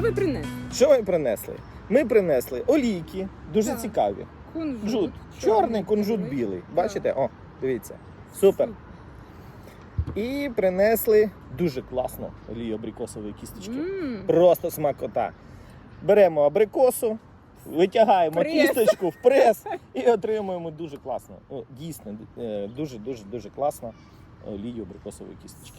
Що ви принесли? Що ми принесли? Ми принесли олійки, дуже Так. цікаві. Кунжут. Кунжут. Чорний кунжут білий. Бачите? О, дивіться. Супер. І принесли дуже класну олію абрикосової кісточки. М, Просто смакота. Беремо абрикосу, витягаємо Прес. кісточку в прес і отримуємо дуже класно. О, Дійсно, е, дуже дуже дуже класно олію абрикосової кісточки.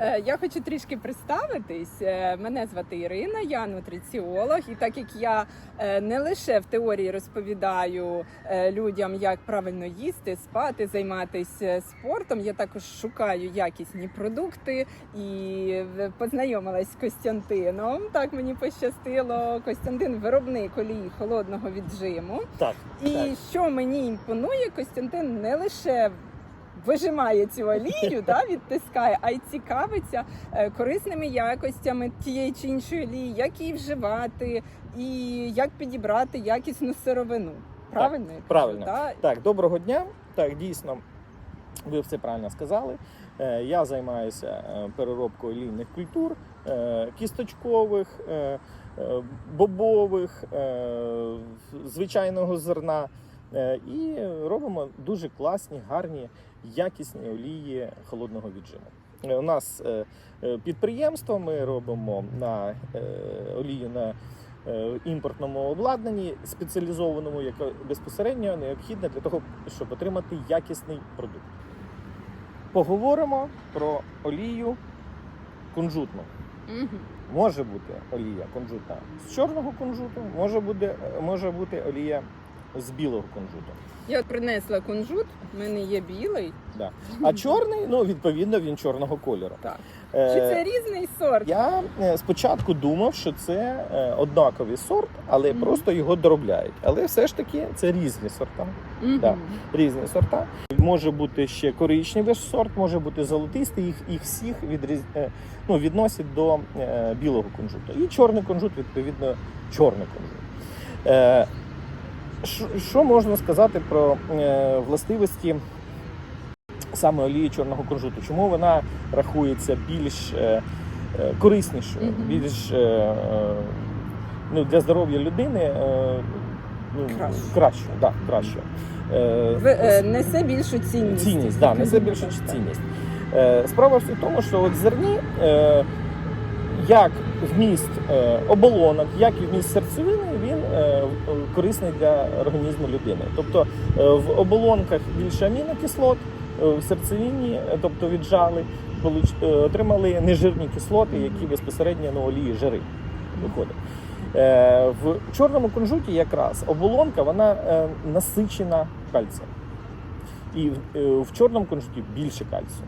Е, Я хочу трішки представитись. Е, Мене звати Ірина, я нутриціолог. І так як я е, не лише в теорії розповідаю людям, як правильно їсти, спати, займатися спортом, я також шукаю якісні продукти і познайомилась з Костянтином. Так мені пощастило. Костянтин виробник олії холодного віджиму. Так, І так. що мені імпонує, Костянтин не лише вижимає цю олію, да, відтискає, а й цікавиться е, корисними якостями тієї чи іншої олії, як її вживати і як підібрати якісну сировину. Правильно? кажу, правильно. да? Так, доброго дня. Так, дійсно, ви все правильно сказали. Е, Я займаюся е, переробкою олійних культур, кісточкових, бобових, звичайного зерна. І робимо дуже класні, гарні, якісні олії холодного віджиму. Е, У нас е, е, підприємство, ми робимо на олію на імпортному обладнанні, спеціалізованому, яке безпосередньо необхідне для того, щоб отримати якісний продукт. Поговоримо про олію кунжутну. Може бути олія кунжутна з чорного кунжуту, може бути, може бути олія з білого кунжуту. Я принесла кунжут, в мене є білий. Да. А чорний, ну відповідно, він чорного кольору. Так. Е, Чи це різний сорт? Я е, спочатку думав, що це е, однаковий сорт, але Мгм. просто його доробляють. Але все ж таки це різні сорта. Мгм. да. Різні сорта. Може бути ще коричневий сорт, може бути золотистий. Їх, їх всіх відріз... ну, відносять до білого кунжуту. І чорний кунжут, відповідно, чорний кунжут. Що- можна сказати про е, властивості саме олії чорного кунжуту? Чому вона рахується більш е, е, кориснішою, більш ну, для здоров'я людини ну, Краще. да, краще. В- несе більшу цінність. Цінність, да, несе більшу цінність. Справа в тому, що от зерні як вміст е, оболонок, як і вміст серцевини, він е, корисний для організму людини. Тобто е, в оболонках більше амінокислот, е, в серцевині, е, тобто віджали, получ- е, отримали нежирні кислоти, які безпосередньо на олії жири виходять. Е, В чорному кунжуті якраз оболонка вона е, насичена кальцієм. І е, в чорному кунжуті більше кальцію.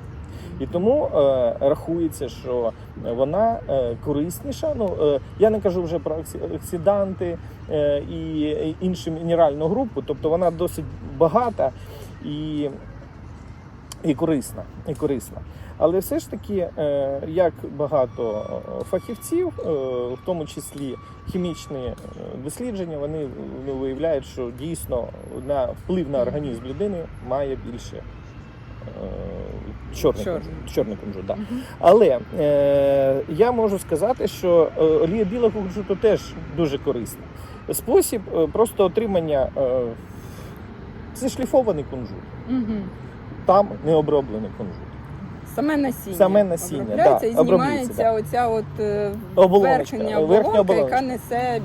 І тому е, рахується, що вона е, корисніша. Ну, е, я не кажу вже про оксиданти е, і іншу мінеральну групу, тобто вона досить багата і, і корисна. І корисна. Але все ж таки, е, як багато фахівців, е, в тому числі хімічні е, дослідження, вони виявляють, що дійсно на вплив на організм людини має більше чорний, Чорний. кунжут. чорний кунжут. Да. Але е, я можу сказати, що е, олія білого кунжуту теж дуже корисна. Спосіб е, просто отримання е, це шліфований кунжут, Мгм. там не оброблений кунжут. Саме насіння. Саме насіння, Обробляється да, і обробляється, знімається оця от е, Оболоночка, верхня верхня оболонка, оболоночка. яка несе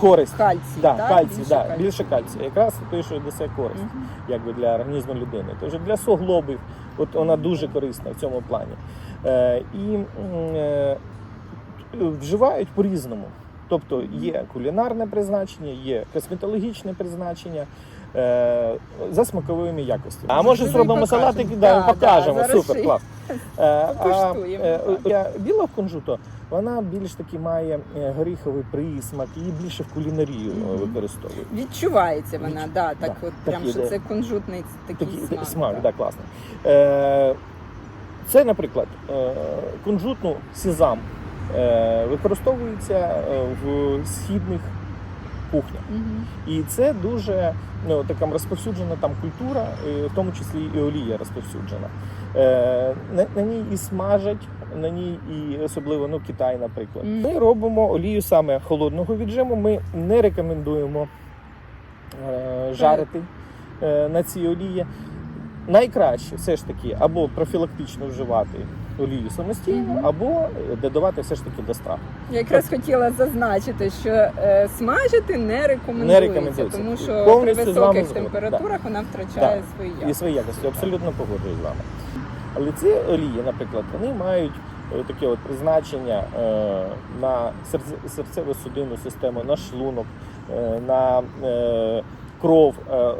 Користь. кальцій. Да, так? кальцій, Більше да, кальцій. більше кальцію. Якраз той, що несе користь угу. якби для організму людини. Тож для суглобів, от вона дуже корисна в цьому плані. Е, і е, вживають по-різному. Тобто є кулінарне призначення, є косметологічне призначення. Е, За смаковими якостями. А може зробимо салатик і да, Да, покажемо. да, зараз Супер, клас. Е, а, покуштуємо, е, для Білого кунжуту вона більш таки має е, горіховий присмак, її більше в кулінарію е, Мгм. використовують. Відчувається вона, да, так Да, от так прям, є, що да. це кунжутний такий Такий смак. смак, да. да, класний. Е, це, наприклад, е, кунжутну сізам е, використовується е, в східних кухня. Мгм. І це дуже ну, така розповсюджена там культура, в тому числі і олія розповсюджена. Е, на, на ній і смажать, на ній і особливо ну, Китай, наприклад. Мгм. Ми робимо олію саме холодного віджиму. Ми не рекомендуємо е, жарити е, на цій олії. Найкраще все ж таки або профілактично вживати олію самостійно, Мгм. або е, додавати все ж таки до страв. Я якраз хотіла зазначити, що е, смажити не рекомендується, Не рекомендується. тому що Повністю при вами високих згоден, температурах вона втрачає Да. свої і якості. свої якості. Абсолютно погоджуюсь з вами. Але ці олії, наприклад, вони мають е, таке от призначення е, на серце- серцево-судинну систему, на шлунок, е, на е, кров. Е,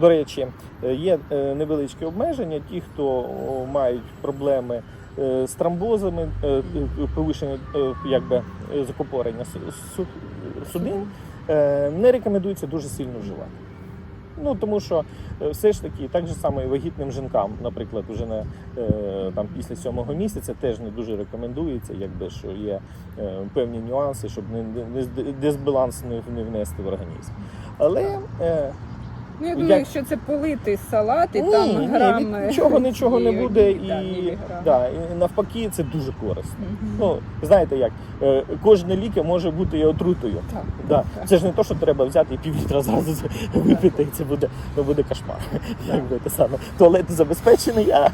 До речі, е, є е, невеличкі обмеження. Ті, хто о, мають проблеми з тромбозами, е, е, повишення е, якби е, закупорення су- су- судин, е, не рекомендується дуже сильно вживати. Ну тому що е, все ж таки, так же само і вагітним жінкам, наприклад, вже на е, там після сьомого місяця теж не дуже рекомендується, якби що є е, певні нюанси, щоб не, не, не дисбаланс не, не внести в організм. Але е, Ну, я думаю, Як- якщо це политий салат, і ні, там ні, грами від нічого нічого не цієї буде, олії, і, да, міліграм. да, і навпаки, це дуже корисно. Мгм. Ну знаєте як, е, кожне ліки може бути і отрутою. Так, Да. так. Це ж не то, що треба взяти і півлітра зразу випити, і це буде, це буде кошмар. Якби те саме. Туалет забезпечений, а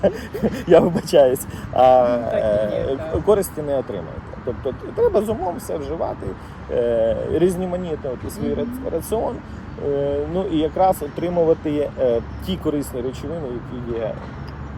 я вибачаюсь, а Ну, так і є, е. Користі не отримаєте. Тобто треба з умом все вживати, е, різноманітнити свій раціон, е, ну і якраз отримувати е, ті корисні речовини, які є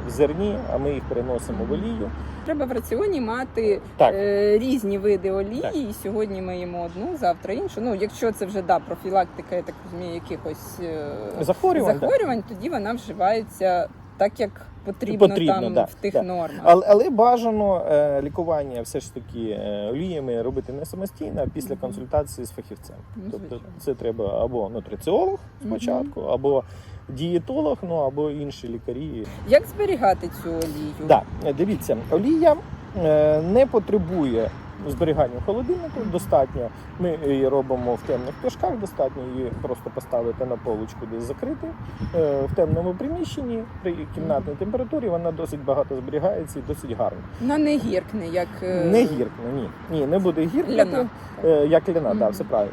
в зерні, а ми їх переносимо в олію. Треба в раціоні мати Так. е, різні види олії. Так. І сьогодні ми їмо одну, завтра іншу. Ну, якщо це вже да, профілактика, я так розумію, якихось е, Захворювань, захворювань, тоді вона вживається так, як потрібно, Потрібно, там да, в тих да. нормах. Але, але бажано е, лікування все ж таки е, оліями робити не самостійно, а після консультації з фахівцем. Ну, Тобто це треба або нутриціолог спочатку, або дієтолог, ну або інші лікарі. Як зберігати цю олію? Да, дивіться, олія е, не потребує зберігання в холодильнику. Достатньо. Ми її робимо в темних пляшках, достатньо її просто поставити на полочку, десь закрити е, в темному приміщенні при кімнатній температурі. Вона досить багато зберігається і досить гарно. Вона не гіркне, як е, Не гіркне, ні. Ні, не буде гіркнути. ляна. Е, як ляна, так, все правильно.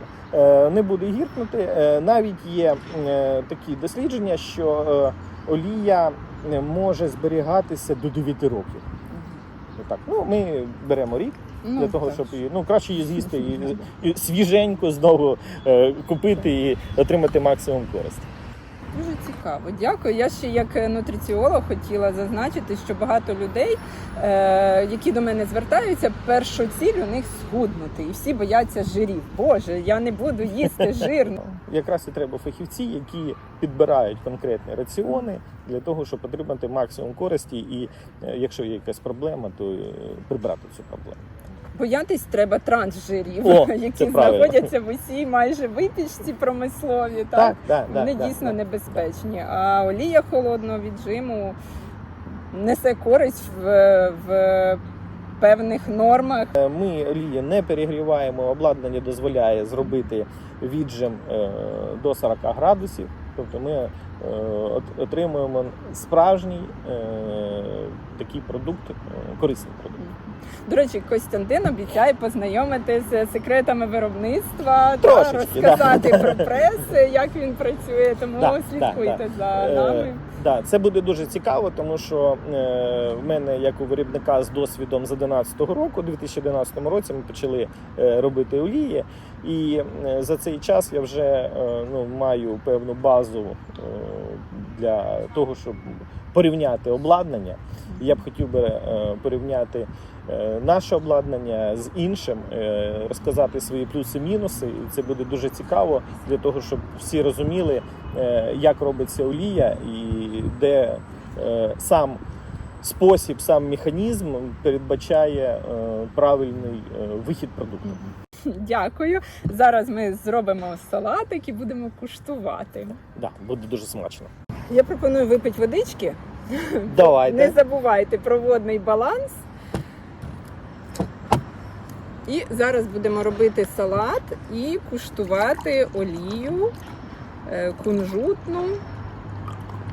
Не буде гіркнути. Навіть є такі дослідження, що олія може зберігатися до 9 років. Отак. Ну, ми беремо рік Ну, для того, так. щоб її, ну краще її з'їсти і, і свіженько знову е, купити і отримати максимум користі. Дуже цікаво, дякую. Я ще як е, нутриціолог хотіла зазначити, що багато людей, е, які до мене звертаються, першу ціль у них схуднути, і всі бояться жирів. Боже, я не буду їсти жирно. Якраз і треба фахівці, які підбирають конкретні раціони для того, щоб отримати максимум користі, і е, якщо є якась проблема, то прибрати цю проблему. Боятись треба трансжирів, О, які знаходяться в усій майже випічці промислові. Так, Так, так, вони так, дійсно так. небезпечні. А олія холодного віджиму несе користь в, в певних нормах. Е, Ми олії не перегріваємо, обладнання дозволяє зробити віджим е, до 40 градусів. Тобто ми е, от- отримуємо справжній е, такий продукт, е, корисний продукт. До речі, Костянтин обіцяє познайомити з секретами виробництва та розказати да. про прес, як він працює. Тому Да, слідкуйте да, за Е, нами. Да, це буде дуже цікаво, тому що е, в мене, як у виробника з досвідом з 2011 року, у 2011 році, ми почали е, робити олії, і е, за цей час я вже е, ну, маю певну базу е, для того, щоб порівняти обладнання. Я б хотів би е, порівняти е, наше обладнання з іншим, е, розказати свої плюси-мінуси. І це буде дуже цікаво для того, щоб всі розуміли, як робиться олія і де сам спосіб, сам механізм передбачає правильний вихід продукту. Дякую. Зараз ми зробимо салатик і будемо куштувати. Да, буде дуже смачно. Я пропоную випити водички. Давайте. Не забувайте про водний баланс. І зараз будемо робити салат і куштувати олію е, кунжутну,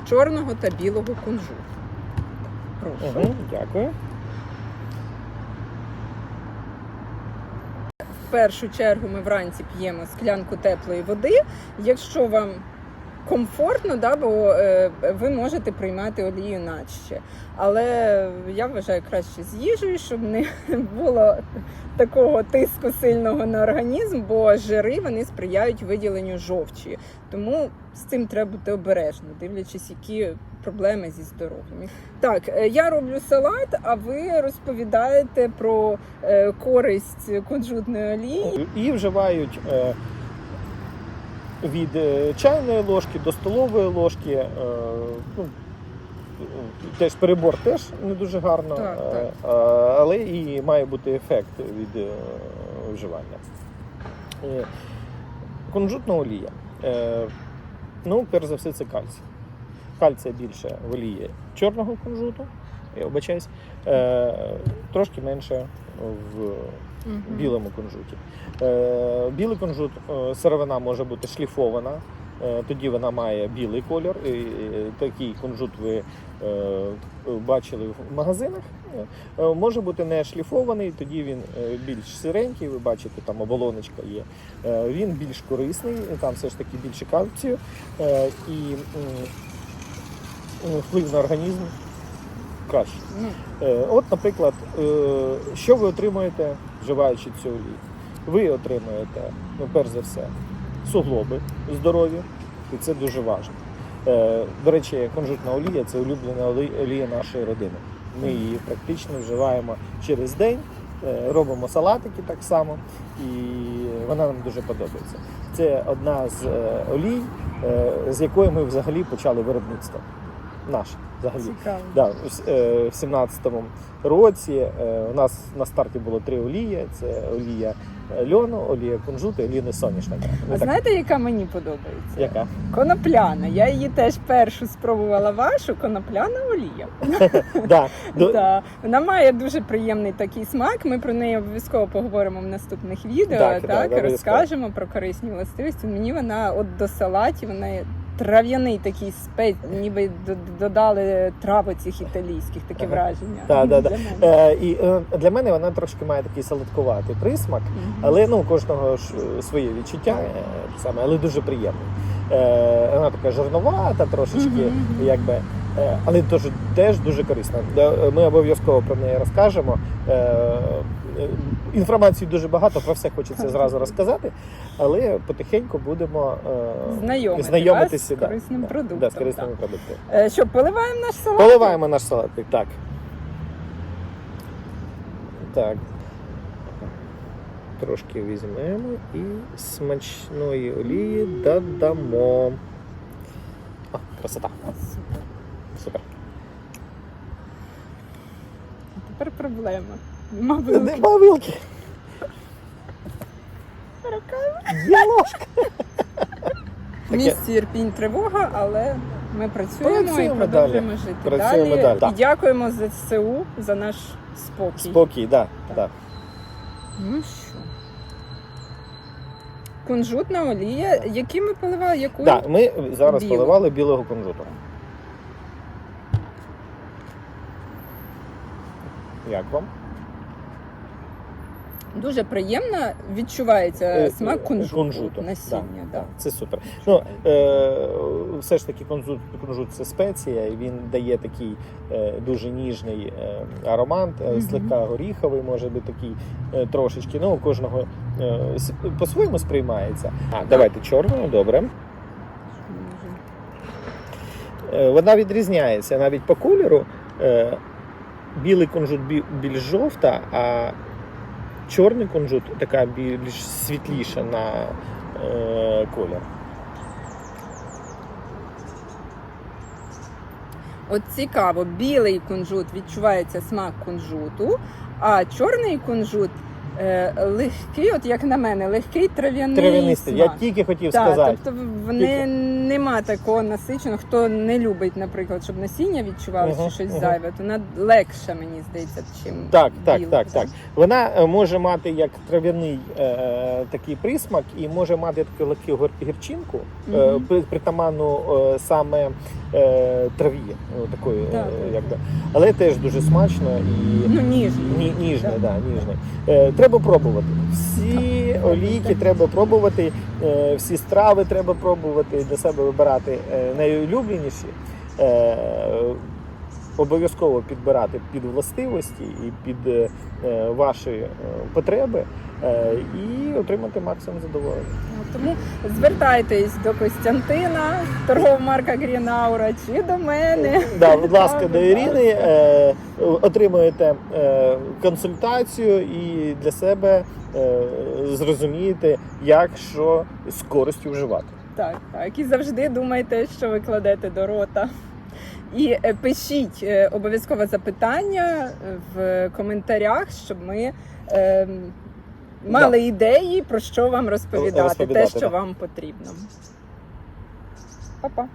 чорного та білого кунжуту. Прошу. Угу, дякую. В першу чергу ми вранці п'ємо склянку теплої води. Якщо вам комфортно, да, бо е, ви можете приймати олію наче. Але я вважаю краще з їжею, щоб не було такого тиску сильного на організм, бо жири вони сприяють виділенню жовчі. Тому з цим треба бути обережно, дивлячись, які проблеми зі здоров'ям. Так, е, я роблю салат, а ви розповідаєте про е, користь кунжутної олії. І вживають від е, чайної ложки до столової ложки. Е, ну, теж перебор теж не дуже гарно, Так, е, так. але і має бути ефект від вживання. Кунжутна олія. Ну, перш за все, це кальцій. Кальція більше в олії чорного кунжуту, я вибачаюсь, е, трошки менше в Мгм. білому кунжуті. Е, білий кунжут, е, сировина може бути шліфована, е, тоді вона має білий кольор. І, е, такий кунжут ви е, бачили в магазинах. Е, може бути не шліфований, тоді він е, більш сиренький, ви бачите, там оболоночка є. Е, він більш корисний, там все ж таки більше кальцію. Е, і вплив на організм кращий. Ну, Е, От, наприклад, е, що ви отримуєте, вживаючи цю олію? Ви отримуєте, ну, перш за все, суглоби здорові, і це дуже важливо. Е, До речі, кунжутна олія це улюблена олія нашої родини. Ми її практично вживаємо через день, робимо салатики так само, і вона нам дуже подобається. Це одна з олій, з якої ми взагалі почали виробництво. Наше взагалі. Да, в е, в 17-му році е, у нас на старті було три олії: це олія льону, олія кунжуту, і олія соняшника. А так- знаєте, яка мені подобається? Яка? Конопляна. Я її теж першу спробувала вашу конопляна олія. Да. Вона має дуже приємний такий смак. Ми про неї обов'язково поговоримо в наступних відео. Так, розкажемо про корисні властивості. Мені вона от до салатів, вона трав'яний такий спець, ніби додали трави цих італійських, таке Ага. враження. Да, да, да. Е, і е, для мене вона трошки має такий солодкуватий присмак, Мгм. але ну, у кожного ж е, своє відчуття, е, саме, але дуже приємний. Е, вона така жирновата, трошечки, Мгм. якби. Е, Але теж, теж дуже корисна. Ми обов'язково про неї розкажемо. Е, е, Інформації дуже багато, про все хочеться зразу розказати, але потихеньку будемо е, Знайомити знайомитися вас з корисним да, продуктом, Да, з корисними так. продуктами. Е, Що, поливаємо наш салат? Поливаємо наш салатик, так. Так. Трошки візьмемо і смачної олії додамо. О, красота. Супер. Супер. А тепер проблема. Мабуть, Нема вилки. Є ложка. В місті Ірпінь тривога, і ми працюємо, Працюємо і продовжуємо жити Працюємо далі. далі. Так. І дякуємо ЗСУ за наш спокій. Спокій, да, да. Ну що? Кунжутна олія. Які ми поливали? Яку? Да, ми зараз Білу. поливали білого кунжуту. Як вам? Дуже приємно відчувається Е, смак кунжуту, кунжуту. насіння. Да, Да. Це супер. Ну, е, все ж таки кунжут, кунжут це спеція, і він дає такий е, дуже ніжний е, аромат, е, слегка горіховий, може бути такий е, трошечки. Ну, у кожного е, по-своєму сприймається. А, давайте чорну, добре. Е, Вона відрізняється навіть по кольору. Е, Білий кунжут більш жовта, а чорний кунжут така більш світліша на е, колір. От цікаво, білий кунжут відчувається смак кунжуту, а чорний кунжут легкий, от як на мене, легкий трав'яний Трав'янистий. Я тільки хотів Так, сказати. тобто вони нема такого насиченого. Хто не любить, наприклад, щоб насіння відчувалося чи щось мгм. зайве, то вона легше, мені здається, чим Так, так, білка. так, так. Вона е, може мати як трав'яний е, такий присмак і може мати таку легку гір- гірчинку, е, при- притаманну е, саме е, траві, такої, Так, е, так. якби. але теж дуже смачно і Ну, ніжний. Ні, ніжне, да, ніжне. Треба пробувати. Всі олійки треба пробувати, е, всі страви треба пробувати, для себе вибирати е, найулюбленіші. Е, обов'язково підбирати під властивості і під е, ваші потреби і отримати максимум задоволення. Ну, Тому звертайтесь до Костянтина, торгова марка Грінаура, чи до мене. Да, будь ласка, до Ірини е, отримуєте е, консультацію і для себе е, зрозумієте, як що з користю вживати. Так, так. І завжди думайте, що ви кладете до рота. І е, пишіть е, обов'язково запитання е, в коментарях, щоб ми мали ідеї, про що вам розповідати, Розповідати, те, що да. вам потрібно. Па-па.